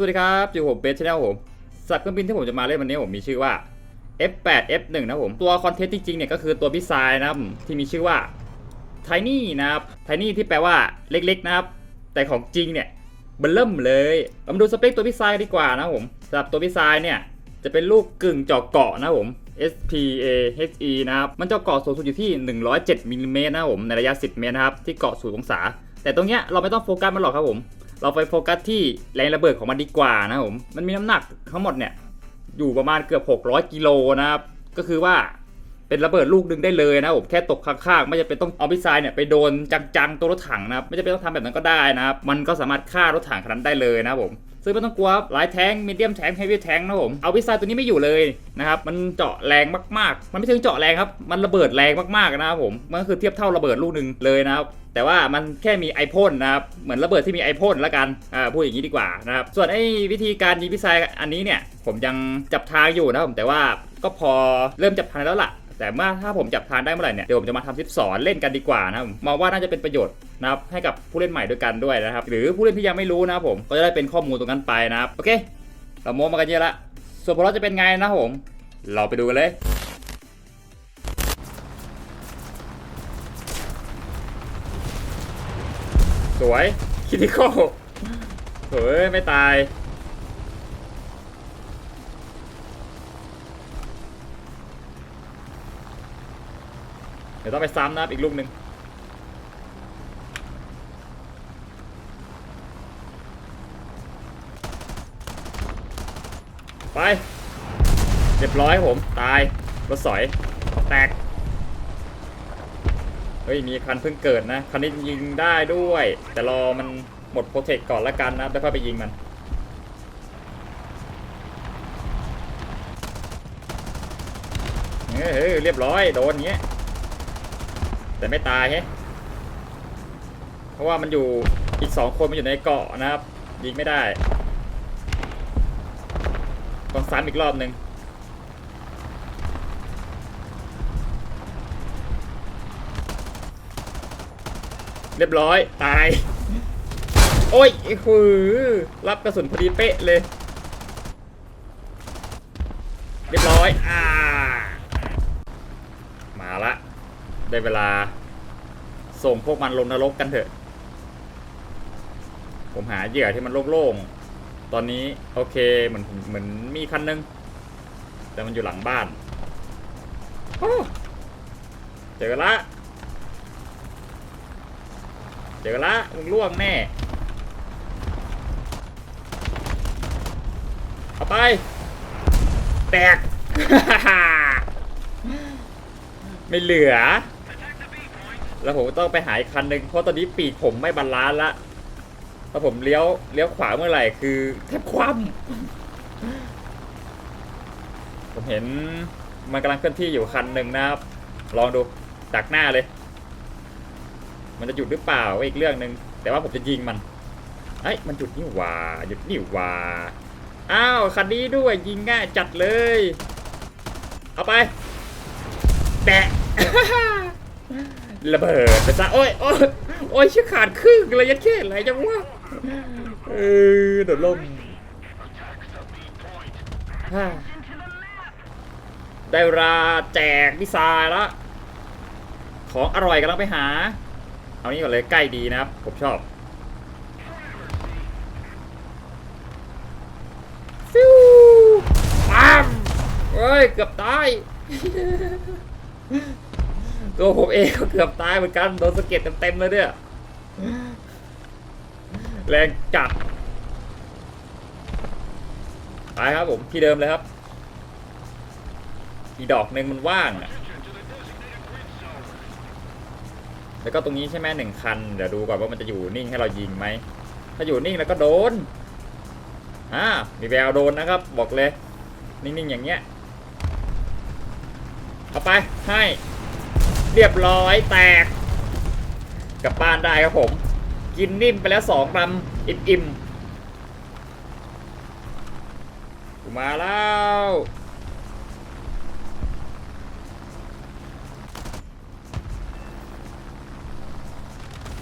สวัสดีครับอยู่ผมเบสชแนลผมสัตว์เครื่องบินที่ผมจะมาเล่นวันนี้ผมมีชื่อว่า F8 F1 นะครับผมตัวคอนเทนต์จริงๆเนี่ยก็คือตัวพี่ทรายนะครับที่มีชื่อว่า Tiny นะครับ Tiny ที่แปลว่าเล็กๆนะครับ แต่ของจริงเนี่ยเบลเริ่มเลยเรามาดูสเปคตัวพี่ทรายดีกว่านะครับผมสำหรับตัวพี่ทรายเนี่ยจะเป็นลูกกึ่งเจาะเกาะนะครับผม SPA HE นะครับมันเจาะเกาะสูงสุดอยู่ที่ 107มิลลิเมตรนะครับผมในระยะ 10 เมตรนะครับที่เกาะศูนย์องศาแต่ตรงเนี้ยเราไม่ต้องโฟกัสมันหรอกครับผม เราไปโฟกัสที่แรงระเบิดของมันดีกว่านะผม มันมีน้ำหนักทั้งหมดเนี่ยอยู่ประมาณเกือบ 600 กิโลนะครับ ก็คือว่า เป็นระเบิดลูกดึงได้เลยนะครับผมแค่ตกข้างๆไม่จำเป็นต้องเอาพิซายเนี่ยไปโดนจังๆตัวรถถังนะครับไม่จำเป็นต้องทำแบบนั้นก็ได้นะครับมันก็สามารถฆ่ารถถังคันนั้นได้เลยนะครับผมซึ่งไม่ต้องกลัวหลายแทงมีเดียมแทงเฮฟวี่แทงนะครับผม เอาพิซายตัวนี้ไม่อยู่เลยนะครับ มันเจาะแรงมากๆ มันไม่ถึงเจาะแรงครับ มันระเบิดแรงมากๆนะครับผม มันก็คือเทียบเท่าระเบิดลูกหนึ่งเลยนะครับ แต่ว่ามันแค่มีไอพ่นนะครับ เหมือนระเบิดที่มีไอพ่นละกัน อ่า พูดอย่างนี้ดีกว่านะครับ ส่วนไอ้วิธีการยิงพิซายอันนี้เนี่ย ผมยังจับทางอยู่นะผม แต่ว่าก็พอเริ่มจับทางแล้วล่ะ แต่เมื่อถ้าผมจับทางได้เมื่อไหร่เนี่ยเดี๋ยวผมจะมาทำคลิปสอนเล่นกันดีกว่านะครับมองว่าน่าจะเป็นประโยชน์นะครับให้กับผู้เล่นใหม่ด้วยกันด้วยนะครับ หรือผู้เล่นที่ยังไม่รู้นะครับผมก็จะได้เป็นข้อมูลตรงนั้นไปนะครับโอเคเราโม้มากันเยอะละส่วนผลลัพธ์จะเป็นไงนะผม เราไปดูกันเลยสวยคิติคอลเฮ้ย ไม่ตาย เดี๋ยวต้องไปซ้ำนะครับอีกลูกหนึ่งไปเรียบร้อยผมตายรถสอยแตกเฮ้ยมีคันเพิ่งเกิดนะคันนี้ยิงได้ด้วย แต่รอมันหมดโปรเทคก่อนละกันนะแล้วค่อยไปยิงมันเฮ้ยเรียบร้อยโดนเงี้ย แต่ไม่ตายแฮะเพราะว่ามันอยู่อีกสองคนมันอยู่ในเกาะนะครับยิงไม่ได้ต้องซ้ำอีกรอบหนึ่งเรียบร้อยตาย โอ้ยไอ้หือรับกระสุนพอดีเป๊ะเลย เรียบร้อยอ่า ได้เวลา ส่งพวกมันลงนรกกันเถอะ ผมหาเหยื่อที่มันโล่งๆ ตอนนี้โอเคเหมือนเหมือนมีคันนึง แต่มันอยู่หลังบ้านเจอละเจอละมึงล่วงแน่เอาไป แตก ไม่เหลือ แล้วผมต้องไปหาอีกคันหนึ่งเพราะตอนนี้ปีกผมไม่บาลานซ์ละถ้าผมเลี้ยวเลี้ยวขวาเมื่อไหร่คือแทบคว่ำผมเห็นมันกำลังเคลื่อนที่อยู่คันหนึ่งนะครับ ลองดูดักหน้าเลย มันจะหยุดหรือเปล่าอีกเรื่องหนึ่งแต่ว่าผมจะยิงมันเอ้ยมันหยุดนี่หว่าหยุดนี่หว่าอ้าวคันนี้ด้วยยิงง่ายจัดเลย เอาไป แตะ ระเบิดไปซะโอ้ยโอ้ยโอ้ยชื่อขาดครึ่งเลยยัดแค่ไหนจังวะเออโดดล่มฮ่าได้เวลาแจกพิซซ่าละของอร่อยกำลังไปหา เอานี้ก่อนเลยใกล้ดีนะครับ ผมชอบฟิวปั๊มเฮ้ย เกือบตาย ตัวผมเองก็เกือบตายเหมือนกันโดนสะเก็ดเต็มๆเลยเนี่ยแรงจัดไปครับผมที่เดิมเลยครับอีดอกหนึ่งมันว่างอะแล้วก็ตรงนี้ใช่ไหมหนึ่งคัน เดี๋ยวดูก่อนว่ามันจะอยู่นิ่งให้เรายิงไหม ถ้าอยู่นิ่งแล้วก็โดน อ่า มีแววโดนนะครับ บอกเลย นิ่งๆอย่างเงี้ย เอาไป ให้ เรียบร้อยแตกกับบ้านได้ครับผม กินนิ่มไปแล้วสองลำอิ่มอิ่มกูมาแล้ว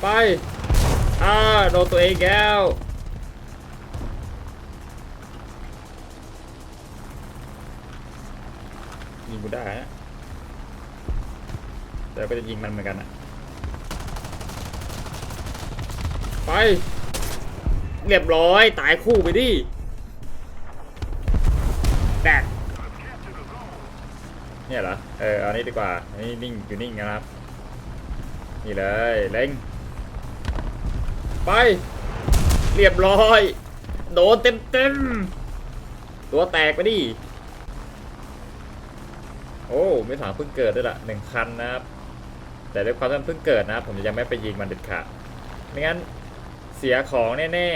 ไปอ่าโดนตัวเองแก้วยิงกูได้นะ แต่ก็จะยิงมันเหมือนกันอะไป เรียบร้อยตายคู่ไปดิแตกเนี่ยเหรอ เออเอานี้ดีกว่าอันนี้นิ่งอยู่นิ่งนะครับ นี่เลยเล็งไป เรียบร้อย โดนเต็มเต็มตัวแตกไปดิ โอ้ ไม่ถามเพิ่งเกิดด้วยล่ะหนึ่งคันนะครับ แต่ด้วยความที่มันเพิ่งเกิดนะ ผมจะยังไม่ไปยิงมันเด็ดขาดไม่งั้นเสียของแน่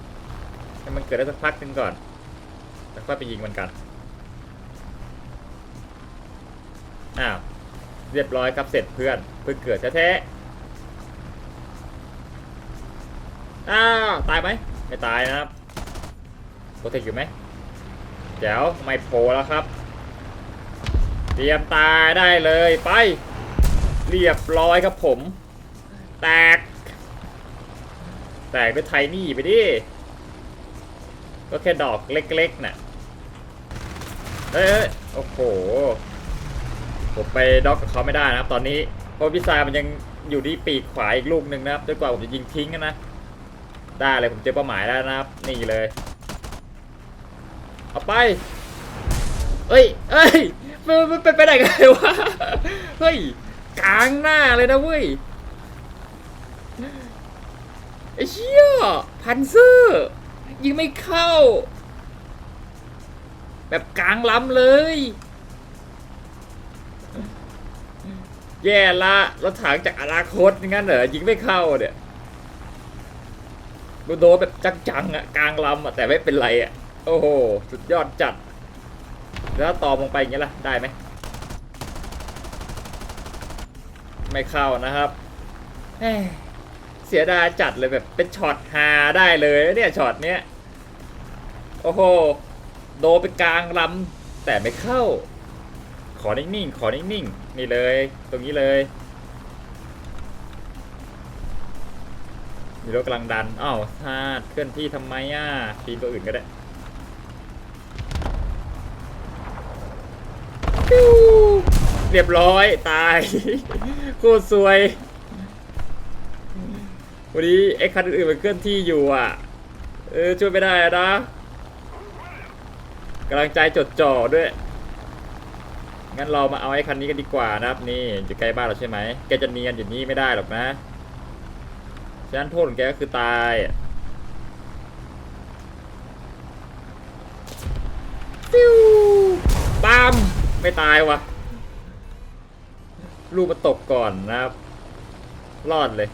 ๆให้มันเกิดได้สักพักนึงก่อนแล้วค่อยไปยิงมันกันอ้าวเรียบร้อยครับเสร็จเพื่อนเพิ่งเกิดแท้ๆอ้าวตายไหมไม่ตายนะครับโปรเทคอยู่ไหมเดี๋ยวไม่โผล่แล้วครับ เตรียมตายได้เลยไป เรียบร้อยครับผม แตก แตกด้วยไทนี่ไปดิ ก็แค่ดอกเล็กๆน่ะ เอ้ยโอ้โห ผมไปด็อกกับเขาไม่ได้นะครับ ตอนนี้เพราะพิซามันยังอยู่ที่ปีกขวาอีกลูกหนึ่งนะครับจนกว่าผมจะยิงทิ้งนะ ได้เลยผมเจอเป้าหมายแล้วนะครับ นี่เลย เอาไป เอ้ย เอ้ย มันเป็นไปได้ไงวะ เฮ้ย กลางหน้าเลยนะเว้ยไอ้เชี่ยพันเซอร์ยิงไม่เข้า แบบกลางลำเลย แย่ละรถถังจากอนาคตงั้นเหรอยิงไม่เข้าเนี่ยกูโดนแบบจังๆอะกลางลำอะแต่ไม่เป็นไรอะ โอ้โห สุดยอดจัด แล้วต่อลงไปอย่างเงี้ยล่ะ ได้ไหม ไม่เข้านะครับเสียดายจัดเลยแบบเป็นช็อตฮาได้เลยนะเนี่ยช็อตเนี้ยโอ้โหโดไปกลางลำแต่ไม่เข้า ขอนิ่งๆขอนิ่งๆนี่เลย ตรงนี้เลยมีรถกำลังดันอ้าวพลาดเคลื่อนที่ทำไมอะปีนตัวอื่นก็ได้ เรียบร้อยตาย โคตรสวย วันนี้ไอ้คันอื่นมันเคลื่อนที่อยู่อะ เออช่วยไม่ได้อะนะกำลังใจจดจ่อด้วย งั้นเรามาเอาไอ้คันนี้กันดีกว่านะครับ นี่อยู่ใกล้บ้านเราใช่ไหม แกจะเนียนอย่างนี้ไม่ได้หรอกนะฉะนั้นโทษของแกก็คือตายปิ้วปั๊มไม่ตายวะ ลูกมาตกก่อนนะครับรอดเลย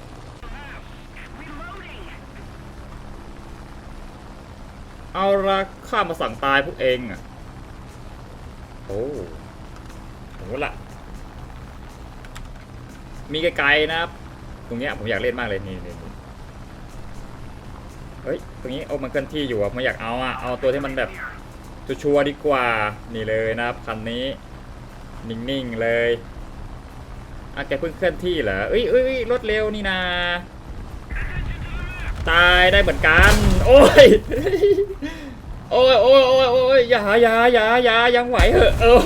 เอาละข้ามาสั่งตายพวกเองอะ โอ้โหละมีไกลๆนะครับ ตรงเนี้ยผมอยากเล่นมากเลยนี่นี่เฮ้ย ตรงนี้โอ้มันเคลื่อนที่อยู่อะผมอยากเอาอะเอาตัวที่มันแบบชัวร์ดีกว่า นี่เลยนะครับคันนี้ นิ่งๆเลย อะแกเพิ่งเคลื่อนที่เหรอเอ้ยเอ้ยรถเร็วนี่นา ตายได้เหมือนกัน โอ้ย โอ้ยโอ้ยโอ้ยโอ้ยอย่าอย่าอย่าอย่ายังไหวเหอะเออ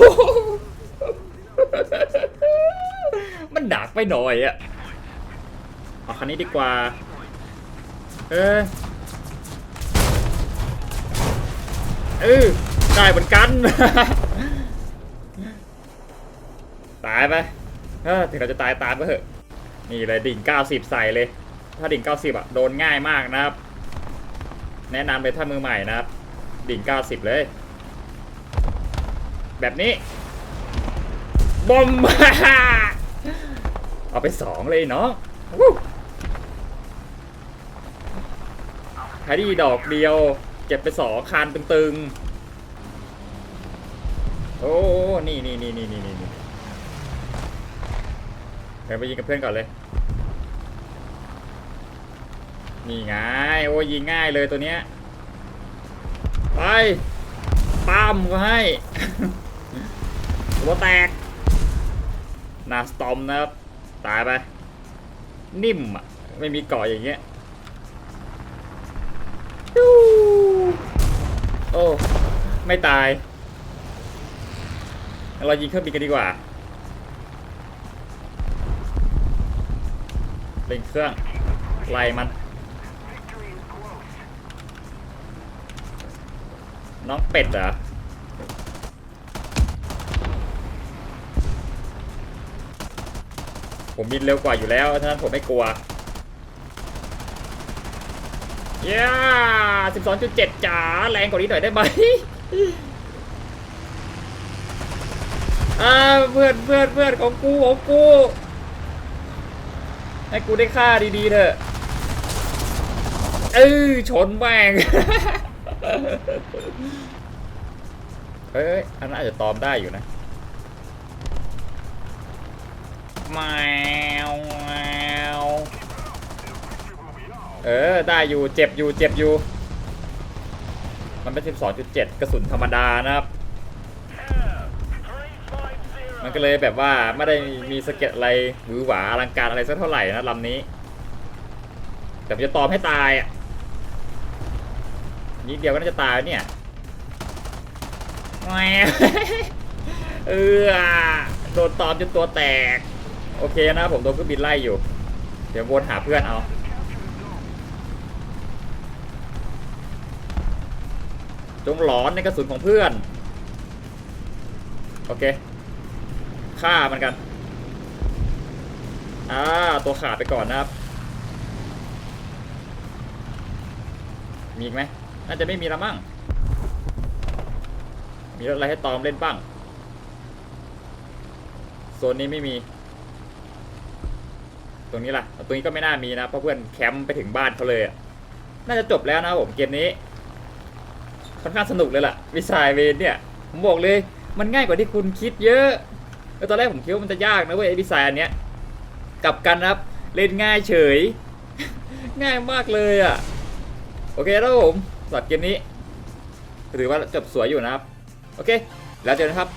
มันดักไปหน่อยอะเอาคันนี้ดีกว่า เออเออได้เหมือนกัน ตายไป เออถึงเราจะตายตามก็เถอะ นี่เลยดิ่ง 90 ใส่เลย ถ้าดิ่ง 90 อะ โดนง่ายมากนะครับ แนะนำเลยถ้ามือใหม่นะครับ ดิ่ง 90 เลย แบบนี้ บอมเอาไปสองเลยเนาะวู้แฮร์รี่ดอกเดียว เก็บไปสองคานตึงๆ โอ้ นี่นี่นี่นี่นี่นี่ ดี๋ยวไปยิงกับเพื่อนก่อนเลย นี่ไงโอ้ยิงง่ายเลยตัวเนี้ย ไปปั้มก็ให้หัวแตกนาสตอมนะครับ ตายไป นิ่มอะ ไม่มีเกาะอย่างเงี้ยโอ้ ไม่ตาย เรายิงเครื่องบินกันดีกว่า เร่งเครื่องไล่มัน น้องเป็ดเหรอผมบินเร็วกว่าอยู่แล้วฉะนั้นผมไม่กลัวเย้12.7จ๋า แรงกว่านี้หน่อยได้ไหมอ่าเพื่อนเพื่อนเพื่อนของกูของกู ให้กูได้ค่าดีๆเถอะเออชนแม่งเอ้ยอันนั้นอาจจะตอมได้อยู่นะแมวแมวเออ ได้อยู่ เจ็บอยู่ เจ็บอยู่ มันเป็น 12.7 กระสุนธรรมดานะครับ มันก็เลยแบบว่าไม่ได้มีสเก็ตอะไรหวือหวาอลังการอะไรสักเท่าไหร่นะลำนี้ แต่จะตอมให้ตายอะนิดเดียวก็น่าจะตายเนี่ยเออโดนตอมจนตัวแตก โอเคนะผมโดนเครื่องบินไล่อยู่ เดี๋ยววนหาเพื่อนเอาจงหลอนในกระสุนของเพื่อน โอเค ฆ่ามันกัน อ่า ตัวขาดไปก่อนนะครับ มีอีกไหมน่าจะไม่มีละมั่ง มีรถอะไรให้ตอมเล่นบ้าง โซนนี้ไม่มี ตรงนี้ล่ะ ตรงนี้ก็ไม่น่ามีนะ เพราะเพื่อนแคมป์ไปถึงบ้านเขาเลยอะน่าจะจบแล้วนะผมเกมนี้ ค่อนข้างสนุกเลยล่ะ วิสายเวนเนี่ย ผมบอกเลย มันง่ายกว่าที่คุณคิดเยอะ แล้วตอนแรกผมคิดว่ามันจะยากนะเว้ยไอ้ดีไซน์อันเนี้ยกลับกันครับเล่นง่ายเฉย ง่ายมากเลยอะ โอเคแล้วผมสำหรับเกมนี้ถือว่าจบสวยอยู่นะครับ โอเค แล้วเจอกันครับ